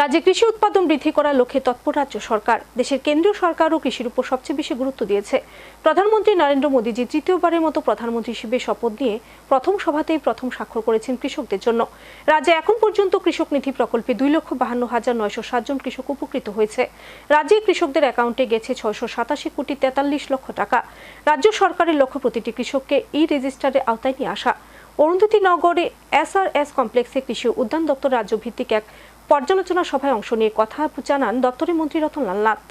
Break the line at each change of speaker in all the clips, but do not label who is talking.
রাজ্যে কৃষি উৎপাদন বৃদ্ধি করার লক্ষ্যে তৎপর রাজ্য সরকার। দেশের কেন্দ্রীয় সরকারও কৃষির উপর সবচেয়ে বেশি গুরুত্ব দিয়েছে। প্রধানমন্ত্রী নরেন্দ্র মোদীজি তৃতীয়বারের মতো প্রধানমন্ত্রী হিসেবে শপথ নিয়ে প্রথম সভাতেই প্রথম স্বাক্ষর করেছেন কৃষকদের জন্য। রাজ্যে এখন পর্যন্ত কৃষক নিধি প্রকল্পে দুই লক্ষ বাহান্ন হাজার নয়শো সাতজন কৃষক উপকৃত হয়েছে। রাজ্যে কৃষকদের অ্যাকাউন্টে গেছে ছয়শো সাতাশি কোটি তেতাল্লিশ লক্ষ টাকা। রাজ্য সরকারের লক্ষ্য প্রতিটি কৃষককে ই রেজিস্টারের আওতায় নিয়ে আসা। অরুন্ধতী নগরে এসআরএস কমপ্লেক্সে কৃষি উদ্যান দপ্তর রাজ্য ভিত্তিক এক পর্যালোচনা সভায় অংশ নিয়ে কথা জানান দপ্তরের মন্ত্রী রতনলাল নাথ।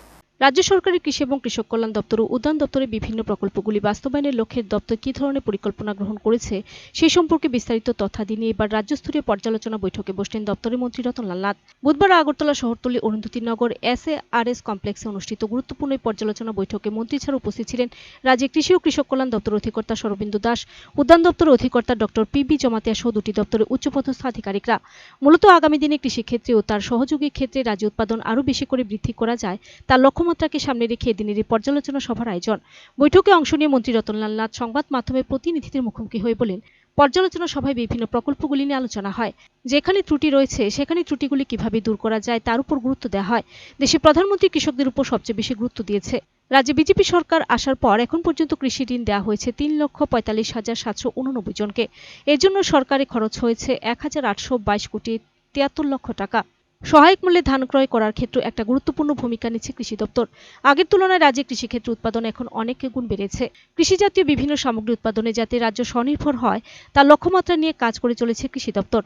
রাজ্য সরকারের কৃষি এবং কৃষক কল্যাণ দপ্তর ও উদ্যান দপ্তরের বিভিন্ন প্রকল্পগুলি বাস্তবায়নের লক্ষ্যে দপ্তর কী ধরনের পরিকল্পনা গ্রহণ করেছে সেই সম্পর্কে বিস্তারিত তথ্যাদি নিয়ে এবার রাজ্যস্তরীয় পর্যালোচনা বৈঠকে বসলেন দপ্তরের মন্ত্রী রতনলাল নাথ। বুধবার Agartala শহরতলি Arundhatinagar S A R S কমপ্লেক্সে অনুষ্ঠিত গুরুত্বপূর্ণ পর্যালোচনা বৈঠকে মন্ত্রী ছাড়া উপস্থিত ছিলেন রাজ্যের কৃষি ও কৃষক কল্যাণ দপ্তর অধিকর্তা সরবিন্দু দাস, উদ্যান দপ্তরের অধিকর্তা ডক্টর পি বি জমাতিয়া সহ দুটি দপ্তরের উচ্চপদস্থ আধিকারিকরা। মূলত আগামী দিনে কৃষিক্ষেত্রে ও তার সহযোগী ক্ষেত্রে রাজ্য উৎপাদন আরও বেশি করে বৃদ্ধি করা যায় তার লক্ষ্যমাত্রাকে সামনে রেখে এদিনের এই পর্যালোচনা সভার আয়োজন। বৈঠকে অংশ নিয়ে মন্ত্রী রতনলাল নাথ সংবাদ মাধ্যমের প্রতিনিধিদের মুখোমুখি হয়ে বলেন, পর্যালোচনা সভায় বিভিন্ন প্রকল্পগুলি নিয়ে আলোচনা হয়। যেখানে ত্রুটি রয়েছে, সেখানে ত্রুটিগুলি কীভাবে দূর করা যায় তার উপর গুরুত্ব দেওয়া হয়। দেশের প্রধানমন্ত্রী কৃষকদের উপর সবচেয়ে বেশি গুরুত্ব দিয়েছে। রাজ্যে বিজেপি সরকার আসার পর এখন পর্যন্ত কৃষি ঋণ দেওয়া হয়েছে তিন লক্ষ পঁয়তাল্লিশ হাজার সাতশো উননব্বই জনকে। এর জন্য সরকারি খরচ হয়েছে এক হাজার আটশো বাইশ কোটি তিয়াত্তর লক্ষ টাকা। সহায়ক মূল্যে ধান ক্রয় করার ক্ষেত্রে একটা গুরুত্বপূর্ণ ভূমিকা নিচ্ছে কৃষি দপ্তর। আগের তুলনায় রাজ্যে কৃষিক্ষেত্রে উৎপাদন এখন অনেক গুণ বেড়েছে। কৃষিজাতীয় বিভিন্ন সামগ্রী উৎপাদনে যাতে রাজ্য স্বনির্ভর হয়, তার লক্ষ্যমাত্রা নিয়ে কাজ করে চলেছে কৃষি দপ্তর।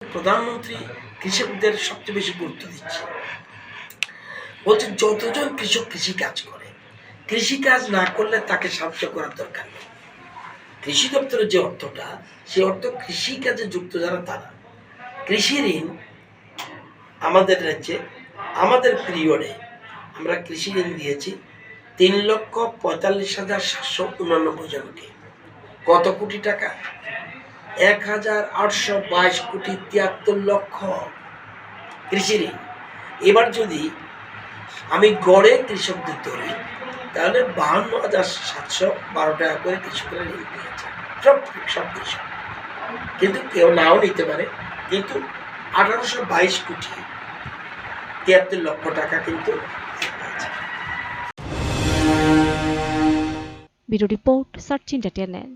প্রধানমন্ত্রী কৃষকদের সবচেয়ে বেশি গুরুত্ব দিচ্ছে। বলছে যতজন কৃষক কৃষি কাজ করে, কৃষি কাজ না করলে তাকে সাহায্য করার দরকার নেই। কৃষি দপ্তরের যে অর্থটা সে অর্থ কৃষি কাজে যুক্ত যারা, তারা। কৃষি ঋণ আমাদের রাজ্যে, আমাদের পিরিয়ডে আমরা কৃষি ঋণ দিয়েছি তিন লক্ষ পঁয়তাল্লিশ হাজার সাতশো উনানব্বই জনকে। কত কোটি টাকা? এক হাজার আটশো বাইশ কোটি তিয়াত্তর লক্ষ কৃষি ঋণ। এবার যদি আমি গড়ে কৃষকদের ধরি তাহলে বাহান্ন হাজার সাতশো বারো টাকা করে কৃষকরা ঋণ পেয়েছে। সব সব কৃষক। কিন্তু কেউ নাও নিতে পারে। কিন্তু আঠারোশো বাইশ কোটি তিয়াত্তর লক্ষ টাকা কিন্তু।
Bureau report search entertainment